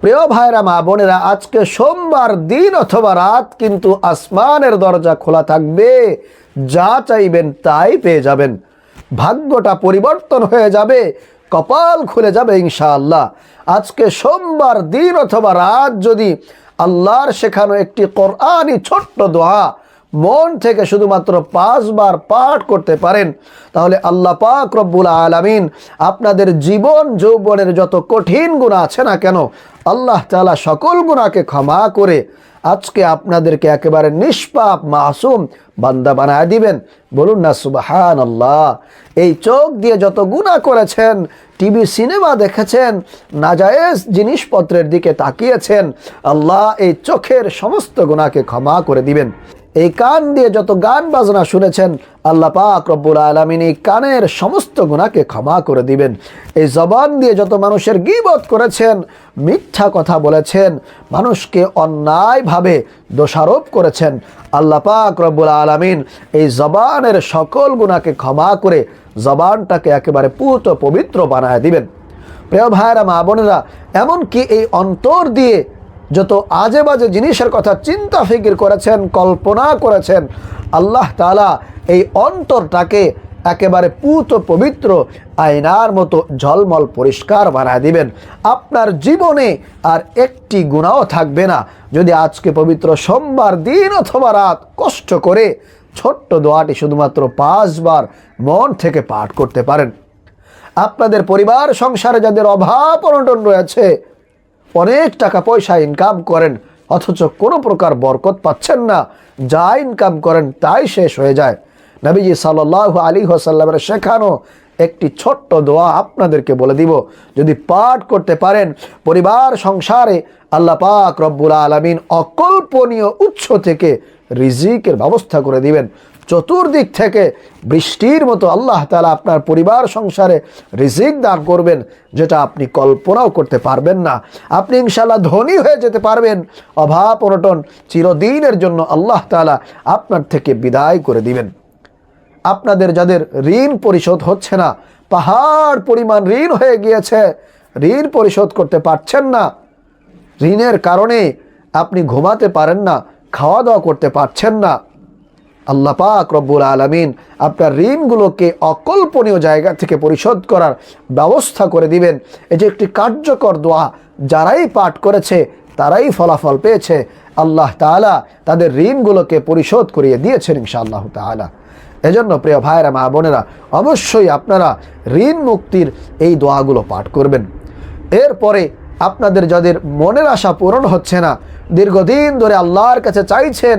প্রিয় ভাইরা, মা বোনেরা, আজকে সোমবার দিন অথবা রাত কিন্তু আসমানের দরজা খোলা থাকবে। যা চাইবেন তাই পেয়ে যাবেন। ভাগ্যটা পরিবর্তন হয়ে যাবে, কপাল খুলে যাবে ইনশাআল্লাহ। আজকে সোমবার দিন অথবা রাত যদি আল্লাহর শেখানো একটি কোরআনই ছোট্ট দোয়া মন থেকে শুধুমাত্র পাঁচবার পাঠ করতে পারেন, তাহলে আল্লাহ পাক রব্বুল আলামিন আপনাদের জীবন যৌবনের যত কঠিন গুণা আছে না কেন, আল্লাহ তালা সকল গুণাকে ক্ষমা করে আজকে আপনাদেরকে একেবারে নিষ্পাপ, মাসুম বান্দা বানায় দিবেন। বলুন না সুবাহান আল্লাহ এই চোখ দিয়ে যত গুণা করেছেন, টিভি, সিনেমা দেখেছেন, নাজায়েজ জিনিসপত্রের দিকে তাকিয়েছেন, আল্লাহ এই চোখের সমস্ত গুণাকে ক্ষমা করে দিবেন। এই কান দিয়ে যত গান বাজনা শুনেছেন, আল্লাহ পাক রব্বুল আলমিন এই কানের সমস্ত গুণাকে ক্ষমা করে দিবেন। এই জবান দিয়ে যত মানুষের গিবত করেছেন, মিথ্যা কথা বলেছেন, মানুষকে অন্যায়ভাবে দোষারোপ করেছেন, আল্লাহ পাক রব্বুল আলমিন এই জবানের সকল গুণাকে ক্ষমা করে জবানটাকে একেবারে পুত পবিত্র বানায় দিবেন। প্রিয় ভাইয়েরা, মা বোনেরা, এমনকি এই অন্তর দিয়ে যত আজে বাজে জিনিসের কথা চিন্তা ফিকির করেছেন, কল্পনা করেছেন, আল্লাহ তালা এই অন্তরটাকে একেবারে পুত পবিত্র আয়নার মতো ঝলমল পরিষ্কার বানায় দিবেন। আপনার জীবনে আর একটি গুণাও থাকবে না। যদি আজকে পবিত্র সোমবার দিন অথবা রাত কষ্ট করে ছোট্ট দোয়াটি শুধুমাত্র পাঁচবার মন থেকে পাঠ করতে পারেন। আপনাদের পরিবার, সংসারে যাদের অভাব অনটন রয়েছে অনেক টাকা পয়সা ইনকাম করেন, অথচ কোনো প্রকার বরকত পাচ্ছেন না। যা ইনকাম করেন তাই শেষ হয়ে যায়। নবীজি সাল্লাহ আলী হোসাল্লামের শেখানো একটি ছোট্ট দোয়া আপনাদেরকে বলে দিব। যদি পাঠ করতে পারেন, পরিবার, সংসারে আল্লাহ পাক রব্বুল আলমিন অকল্পনীয় উৎস থেকে রিজিকের ব্যবস্থা করে দিবেন। চতুর্দিক থেকে বৃষ্টির মতো আল্লাহ তালা আপনার পরিবার সংসারে রিজিক দান করবেন, যেটা আপনি কল্পনাও করতে পারবেন না। আপনি ইনশাল্লাহ ধনী হয়ে যেতে পারবেন। অভাব, অনটন চিরদিনের জন্য আল্লাহ তালা আপনার থেকে বিদায় করে দিবেন। আপনাদের যাদের ঋণ পরিশোধ হচ্ছে না, পাহাড় পরিমাণ ঋণ হয়ে গিয়েছে, ঋণ পরিশোধ করতে পারছেন না। ঋণের কারণে আপনি ঘুমাতে পারেন না খাওয়া দাওয়া করতে পারছেন না। আল্লাহ পাক রব্বুল আলমিন আপনার ঋণগুলোকে অকল্পনীয় জায়গা থেকে পরিশোধ করার ব্যবস্থা করে দিবেন। এটি একটি কার্যকর দোয়া যারাই পাঠ করেছে, তারাই ফলাফল পেয়েছে। আল্লাহ তাআলা তাদের ঋণগুলোকে পরিশোধ করিয়ে দিয়েছেন ইনশাআল্লাহ তাআলা। এজন্য প্রিয় ভাইয়েরা, মা বোনেরা, অবশ্যই আপনারা ঋণ মুক্তির এই দোয়াগুলো পাঠ করবেন। এরপরে আপনাদের যাদের মনের আশা পূরণ হচ্ছে না, দীর্ঘদিন ধরে আল্লাহর কাছে চাইছেন,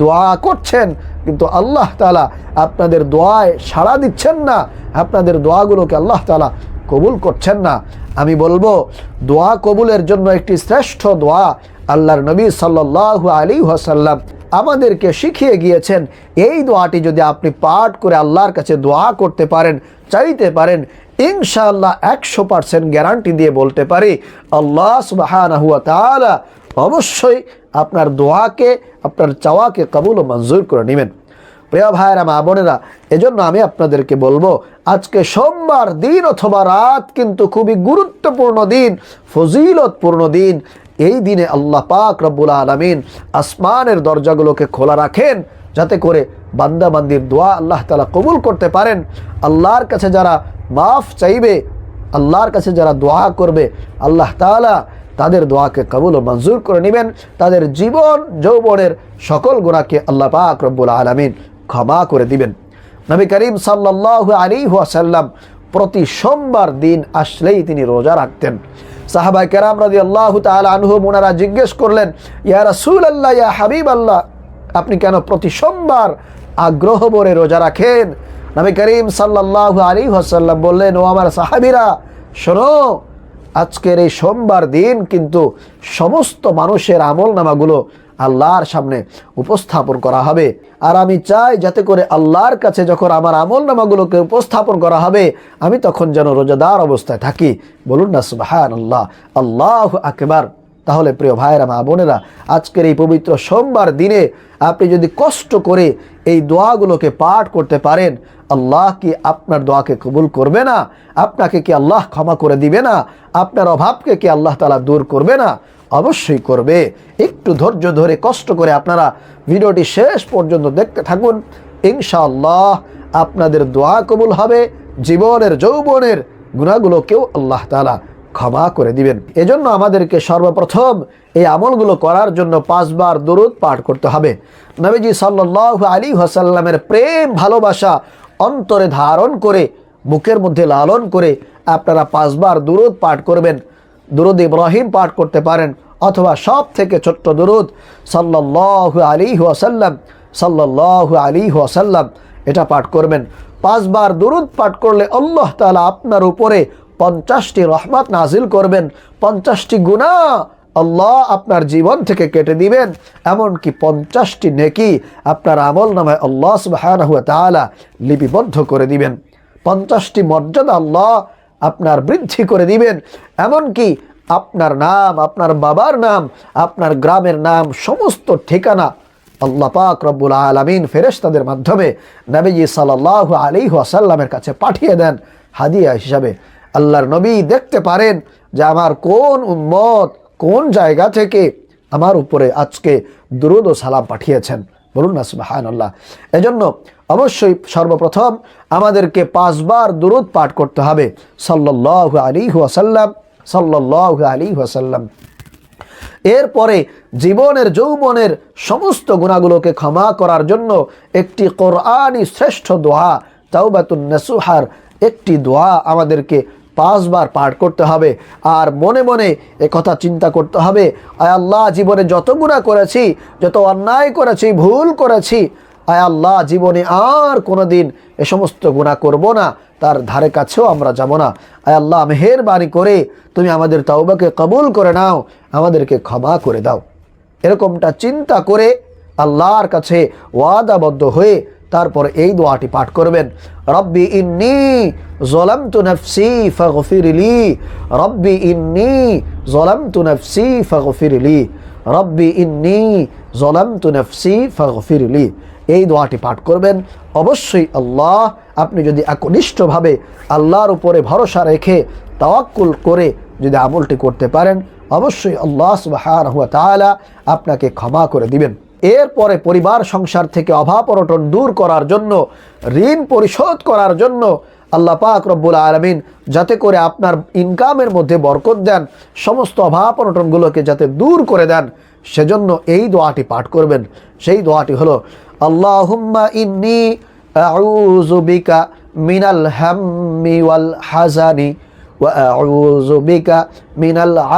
দোয়া করছেন, কিন্তু আল্লাহ তালা আপনাদের দোয়ায় সাড়া দিচ্ছেন না, আপনাদের দোয়াগুলোকে আল্লাহ তালা কবুল করছেন না। আমি বলব, দোয়া কবুলের জন্য একটি শ্রেষ্ঠ দোয়া আল্লাহর নবী সাল্লাহ আলী ওয়াসাল্লাম আমাদেরকে শিখিয়ে গিয়েছেন। এই দোয়াটি যদি আপনি পাঠ করে আল্লাহর কাছে দোয়া করতে পারেন, চাইতে পারেন ইনশাআল্লাহ একশো পার্সেন্ট গ্যারান্টি দিয়ে বলতে পারি, আল্লাহ সুবাহ অবশ্যই আপনার দোয়াকে, আপনার চাওয়াকে কবুল ও মঞ্জুর করে নেবেন। প্রিয় ভাইয়েরা, মা বোনেরা, এজন্য আমি আপনাদেরকে বলব, আজকে সোমবার দিন অথবা রাত কিন্তু খুবই গুরুত্বপূর্ণ দিন, ফজিলতপূর্ণ দিন। এই দিনে আল্লাহ পাক রব্বুল আলমিন আসমানের দরজাগুলোকে খোলা রাখেন, যাতে করে বান্দাবান্দির দোয়া আল্লাহ তালা কবুল করতে পারেন। আল্লাহর কাছে যারা মাফ চাইবে। আল্লাহর কাছে যারা দোয়া করবে, আল্লাহ তালা তাদের দোয়াকে কবুল ও মঞ্জুর করে নেবেন। তাদের জীবন, যৌবনের সকল গুণাকে আল্লাহ পাক রব্বুল আলমিন ক্ষমা করে দিবেন। নবী করিম সাল্লাহ আলী ওয়াসাল্লাম প্রতি সোমবার দিন আসলেই তিনি রোজা রাখতেন। সাহাবাই কেরাম রাজি আল্লাহ তাল আনহু মোনারা জিজ্ঞেস করলেন, ইয়া রাসুল আল্লাহ ইয়া হাবিব আল্লাহ আপনি কেন প্রতি সোমবার আগ্রহ ভরে রোজা রাখেন? নবী করিম সাল্লাহ আলী ওয়াসাল্লাম বললেন, ও আমার সাহাবিরা, শোনো, আজকের এই সোমবার দিন কিন্তু সমস্ত মানুষের আমল নামাগুলো আল্লাহর সামনে উপস্থাপন করা হবে। আর আমি চাই যাতে করে আল্লাহর কাছে যখন আমার আমল নামাগুলোকে উপস্থাপন করা হবে, আমি তখন যেন রোজাদার অবস্থায় থাকি। বলুন না সুবাহান আল্লাহ আল্লাহ আকবার। তাহলে প্রিয় ভাইয়েরা, মা বোনেরা, আজকের এই পবিত্র সোমবার দিনে আপনি যদি কষ্ট করে এই দোয়াগুলোকে পাঠ করতে পারেন আল্লাহ কি আপনার দোয়াকে কবুল করবে না? আপনাকে কি আল্লাহ ক্ষমা করে দিবে না? আপনার অভাবকে কি আল্লাহ তালা দূর করবে না? অবশ্যই করবে। একটু ধৈর্য ধরে, কষ্ট করে আপনারা ভিডিওটি শেষ পর্যন্ত দেখতে থাকুন। ইনশাআল্লাহ আপনাদের দোয়া কবুল হবে। জীবনের, যৌবনের গুণাগুলোকেও আল্লাহ তালা ক্ষমা করে দিবেন। এজন্য আমাদেরকে সর্বপ্রথম এই আমলগুলো করার জন্য পাঁচবার দরুদ পাঠ করতে হবে। নবীজি সাল্লাহ আলী হাসাল্লামের প্রেম, ভালোবাসা অন্তরে ধারণ করে, বুকের মধ্যে লালন করে আপনারা পাঁচবার দুরুদ পাঠ করবেন। দুরুদ ইব্রাহিম পাঠ করতে পারেন অথবা সব থেকে ছোট্ট দুরুদ সাল্লাহ আলী ওয়াসাল্লাম সাল্লাহ আলী ওয়াসাল্লাম, এটা পাঠ করবেন। পাঁচবার দুরুদ পাঠ করলে আল্লাহ তালা আপনার উপরে পঞ্চাশটি রহমত নাজিল করবেন। পঞ্চাশটি গুণা আল্লাহ আপনার জীবন থেকে কেটে দিবেন, এমনকি পঞ্চাশটি নেকি আপনার আমল নামায় আল্লাহ সুবাহ লিপিবদ্ধ করে দিবেন। পঞ্চাশটি মর্যাদা আল্লাহ আপনার বৃদ্ধি করে দিবেন, এমনকি আপনার নাম, আপনার বাবার নাম, আপনার গ্রামের নাম, সমস্ত ঠিকানা আল্লাহ পাক রব্বুল আলমিন ফেরেশতাদের মাধ্যমে নবীজি সাল্লাহ আলী আসাল্লামের কাছে পাঠিয়ে দেন হাদিয়া হিসাবে। আল্লাহর নবী দেখতে পারেন যে আমার কোন উম্মত কোন জায়গা থেকে আমার উপরে আজকে দুরুদ ও সালাম পাঠিয়েছেন? বলুন না সুবাহান আল্লাহ এজন্য অবশ্যই সর্বপ্রথম আমাদেরকে পাঁচবার দুরুদ পাঠ করতে হবে। সাল্লাহ আলী ওয়াসাল্লাম সাল্লাহ আলী ওয়াসাল্লাম। এরপরে জীবনের, যৌবনের সমস্ত গুণাগুলোকে ক্ষমা করার জন্য একটি কোরআনই শ্রেষ্ঠ দোয়া, তাওবাতুন নেসুহার, একটি দোয়া আমাদেরকে পাঁচবার পাঠ করতে হবে। আর মনে মনে কথা চিন্তা করতে হবে, আয় আল্লাহ, জীবনে যত গুণা করেছি, যত অন্যায় করেছি, ভুল করেছি, আয় আল্লাহ, জীবনে আর কোনো দিন এ সমস্ত গুণা করব না, তার ধারে কাছেও আমরা যাব না। আয় আল্লাহ, মেহেরবানি করে তুমি আমাদের তাওবাকে কবুল করে নাও, আমাদেরকে ক্ষমা করে দাও। এরকমটা চিন্তা করে আল্লাহর কাছে ওয়াদাবদ্ধ হয়ে তারপর এই দোয়াটি পাঠ করবেন। রব্বি ইন্নি জলামতু নফসি ফাগফিরলি রব্বি ইন্নি জলামতু নফসি ফাগফিরলি রব্বি ইন্নি জলামতু নফসি ফাগফিরলি এই দোয়াটি পাঠ করবেন। অবশ্যই আল্লাহ আপনি যদি একনিষ্ঠভাবে আল্লাহর উপরে ভরসা রেখে তাওয়াক্কুল করে যদি আমলটি করতে পারেন, অবশ্যই আল্লাহ তাআলা আপনাকে ক্ষমা করে দিবেন। এরপরে পরিবার, সংসার থেকে অভাব অনটন দূর করার জন্য, ঋণ পরিশোধ করার জন্য আল্লাহ পাক রব্বুল আলমিন যাতে করে আপনার ইনকামের মধ্যে বরকত দেন, সমস্ত অভাব অনটনগুলোকে যাতে দূর করে দেন, সেজন্য এই দোয়াটি পাঠ করবেন। সেই দোয়াটি হলো, আল্লাহুম্মা ইন্নি আউযু বিকা মিনাল হাম্মি ওয়াল হাজানি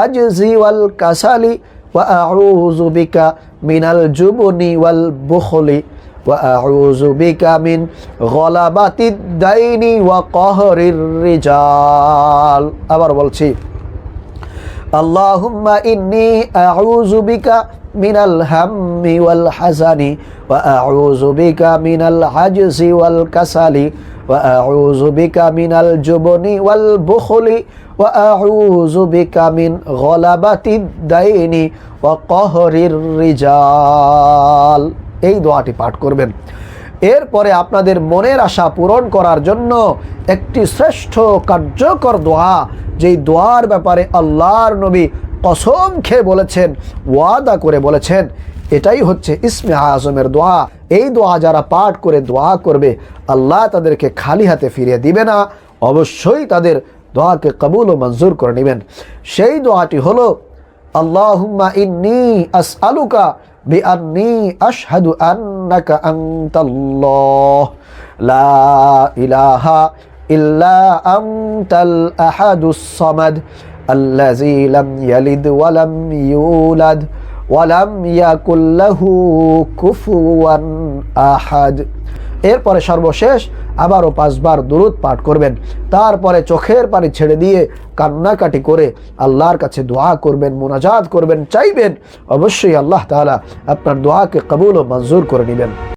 আজজি ওয়াল কাসালি ওয়া আউযু বিকা মিনাল জুবনি ওয়াল বুখলি وأعوذ بك من غلبة الدين وقهر الرجال আবার বলছি اللهم إني أعوذ بك من الهم والحزن وأعوذ بك من العجز والكسل وأعوذ بك من الجبن والبخل وأعوذ بك من غلبة الدين وقهر الرجال এই দোয়াটি পাঠ করবেন এরপরে আপনাদের মনের আশা পূরণ করার জন্য একটি শ্রেষ্ঠ কার্যকর দোয়া যেই দোয়ার ব্যাপারে আল্লাহর নবী কসম খেয়ে বলেছেন ওয়াদা করে বলেছেন এটাই হচ্ছে ইসমে আজমের দোয়া। এই দোয়া যারা পাঠ করে দোয়া করবে, আল্লাহ তাদেরকে খালি হাতে ফিরিয়ে দিবে না। অবশ্যই তাদের দোয়াকে কবুল ও মঞ্জুর করে নেবেন। সেই দোয়াটি হলো আল্লাহ ইন্নি আস আলুকা ইলাহা ইল্লা ইয়ালিদ ওয়ালাম ইয়াকুল্লাহু কুফুয়ান আহাদ। এরপরে সর্বশেষ আবারও পাঁচবার দূরত পাঠ করবেন। তারপরে চোখের পানি ছেড়ে দিয়ে কান্নাকাটি করে আল্লাহর কাছে দোয়া করবেন, মোনাজাত করবেন, চাইবেন। অবশ্যই আল্লাহ তালা আপনার দোয়াকে কবুল ও মঞ্জুর করে নেবেন।